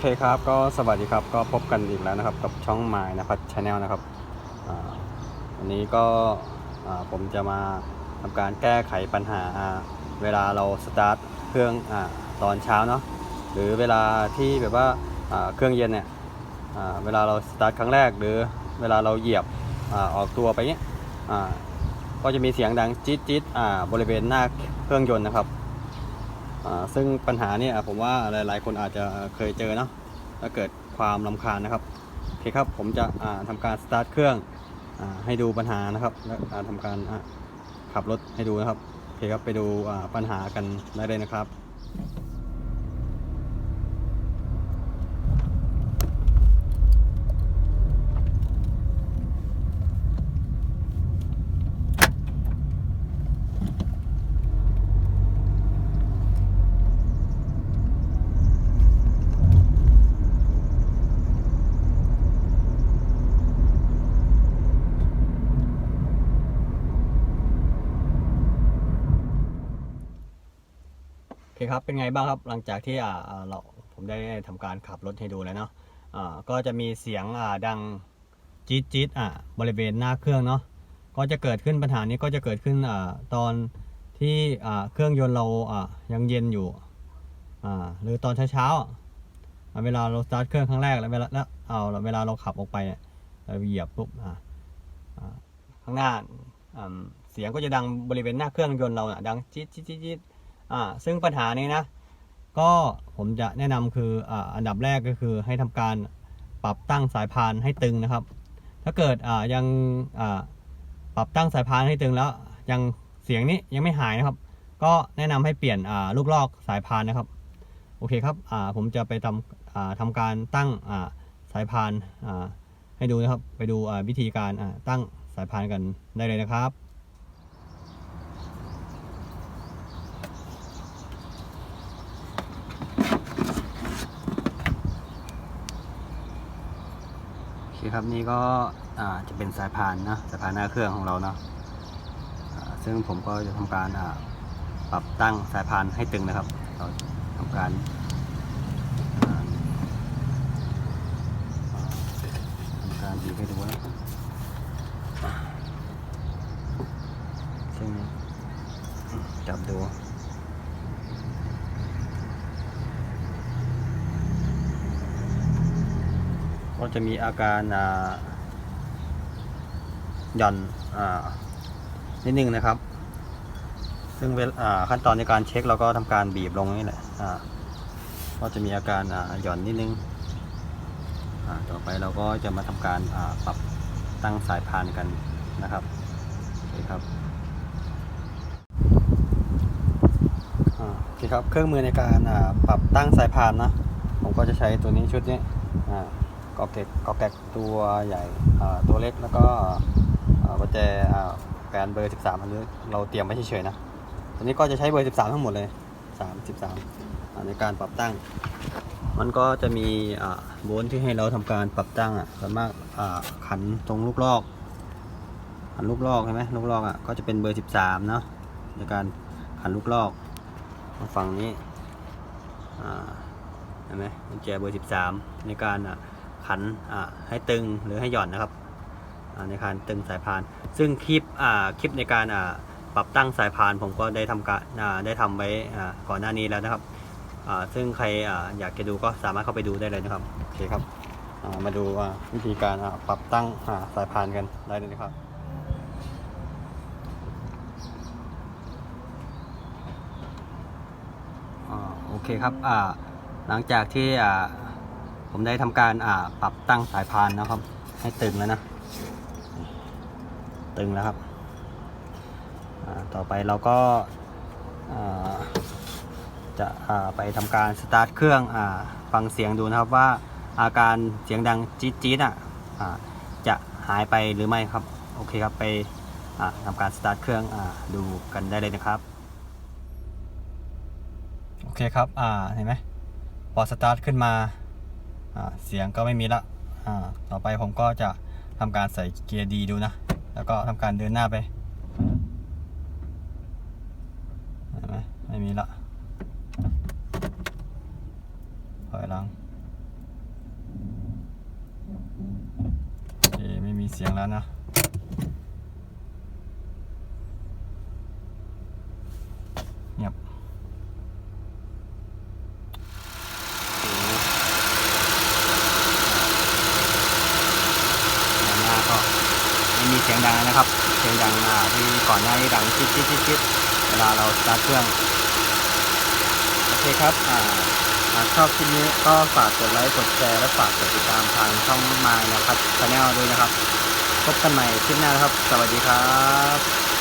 เคครับ ก็สวัสดีครับ ก็พบกันอีกแล้วนะครับ กับช่องไม้นะครับชาแนลนะครับวันนี้ก็ผมจะมาทำการแก้ไขปัญหาเวลาเราสตาร์ทเครื่องอตอนเช้าเนาะหรือเวลาที่แบบว่าเครื่องเย็นเนี่ยเวลาเราสตาร์ทครั้งแรก หรือเวลาเราเหยียบอออกตัวไปเนี้ยก็จะมีเสียงดังจี๊ดจี๊ดบริเวณหน้าเครื่องยนต์นะครับ ซึ่งปัญหาเนี่ยผมว่าหลายๆ คนอาจจะเคยเจอเนาะถ้าเกิดความลำคาญนะครับโอเคครับผมจะอ่าทำการสตาร์ทเครื่องอให้ดูปัญหานะครับและอ่าทำการขับรถให้ดูนะครับโอเคครับไปดูปัญหากันได้เลยนะครับ คครับเป็นไงบ้างครับหลังจากที่อ่าเราผมได้ทำการขับรถให้ดูแล้วเนาะอ่าก็จะมีเสียงอ่าดังจี๊ดจี๊ดอ่าบริเวณหน้าเครื่องเนาะก็จะเกิดขึ้นปัญหานี้ก็จะเกิดขึ้นอ่าตอนที่อ่าเครื่องยนต์เราอ่ายังเย็นอยู่อ่าหรือตอนเช้าๆอะอ่าเวลาเราสตาร์ทเครื่องครั้งแรกแล้วเวลาแล้วเอาเวลาเราขับออกไปเนี่ยเราเหยียบปุ๊บอ่าข้างหน้าเสียงก็จะดังบริเวณหน้าเครื่องยนต์เราอะดังจี๊ดจี๊ดจี๊ดจี๊ด อ่าซึ่งปัญหานี้นะ ก็ผมจะแนะนำคืออ่าอันดับแรกก็คือให้ทำการปรับตั้งสายพานให้ตึงนะครับ ถ้าเกิดอ่ายังอ่าปรับตั้งสายพานให้ตึงแล้วยังเสียงนี้ยังไม่หายนะครับ ก็แนะนำให้เปลี่ยนอ่าลูกลอกสายพานนะครับโอเคครับอ่าผมจะไปทำอ่าทำการตั้งอ่าสายพานอ่าให้ดูนะครับ ไปดูอ่าวิธีการอ่าตั้งสายพานกันได้เลยนะครับ คครับนี่ก็จะเป็นสายพานนะสายพานหน้าเครื่องของเราเนาะซึ่งผมก็จะทำการปรับตั้งสายพานให้ตึงนะครับ เราทำการทำการดีให้ดูนะครับซึ่งจับดู ก็ จะมีอาการหย่อนอนิดนึงนะครับ ซึ่งขั้นตอนในการเช็คเราก็ทำการบีบลงนี่แหละก็จะมีอาการหย่อนนิดนึงอ่าต่อไปเราก็จะมาทำการปรับตั้งสายพานกันนะครับโอเคครับอ่าโอเคครับ เครื่องมือในการปรับตั้งสายพานนะ ผมก็จะใช้ตัวนี้ชุดนี้อ่า กอเก็กกอแกกตัวใหญ่ตัวเล็กแล้วก็ประแจแกนเบอร์ 13อันนี้เราเตรียมไว้เฉยๆนะตัวนี้ก็จะใช้เบอร์ 13 ทั้งหมดเลย 3 13อ่าในการปรับตั้ง มันก็จะมีโวลต์ที่ให้เราทำการปรับตั้งอะส่วนมากขันตรงลูกลอกขันลูกลอกใช่ไหมลูกลอกอะก็จะเป็นเบอร์ 13 เนาะในการขันลูกลอกมาฝั่งนี้เห็นไหมกุญแจเบอร์ 13 ในการอะ ขันให้ตึงหรือให้หย่อนนะครับในการตึงสายพาน ซึ่งคลิปคลิปในการปรับตั้งสายพานผมก็ได้ทำการได้ทำไว้ก่อนหน้านี้แล้วนะครับซึ่งใครออยากจะดูก็สามารถเข้าไปดูได้เลยนะครับโอเคครับมาดูวิธีการปรับตั้งสายพานกันได้เลยนะครับอโอเคครับหลังจากที่ ผมได้ทำการอ่าปรับตั้งสายพานนะครับ ให้ตึงแล้วนะ ตึงแล้วครับ ต่อไปเราก็าจะไปทำการสตาร์ทเครื่องอฟังเสียงดูนะครับว่าอาการเสียงดังจี๊ดจี๊ดอะจะหายไปหรือไม่ครับ โอเคครับไปทำการสตาร์ทเครื่องอดูกันได้เลยนะครับ โอเคครับเห็นไหมพอสตาร์ทขึ้นมา เสียงก็ไม่มีละต่อไปผมก็จะทำการใส่เกียร์ดีดูนะ แล้วก็ทำการเดินหน้าไปไมไม่มีละถอยหลังเอไม่มีเสียงแล้วนะเงียบ สียงดังนะครับ เสียงดังอ่าที่ก่อนหน้านี้ดังจิ๊ดจิ๊ดจิ๊ดจิ๊ดเวลาเราสตาร์ทเครื่อง โอเคครับ อ่าหากชอบคลิปนี้ก็ฝากกดไลค์ กดแชร์ และฝากกดติดตามทางช่องมายนะครับชาแนลด้วยนะครับ พบกันใหม่คลิปหน้านะครับ สวัสดีครับ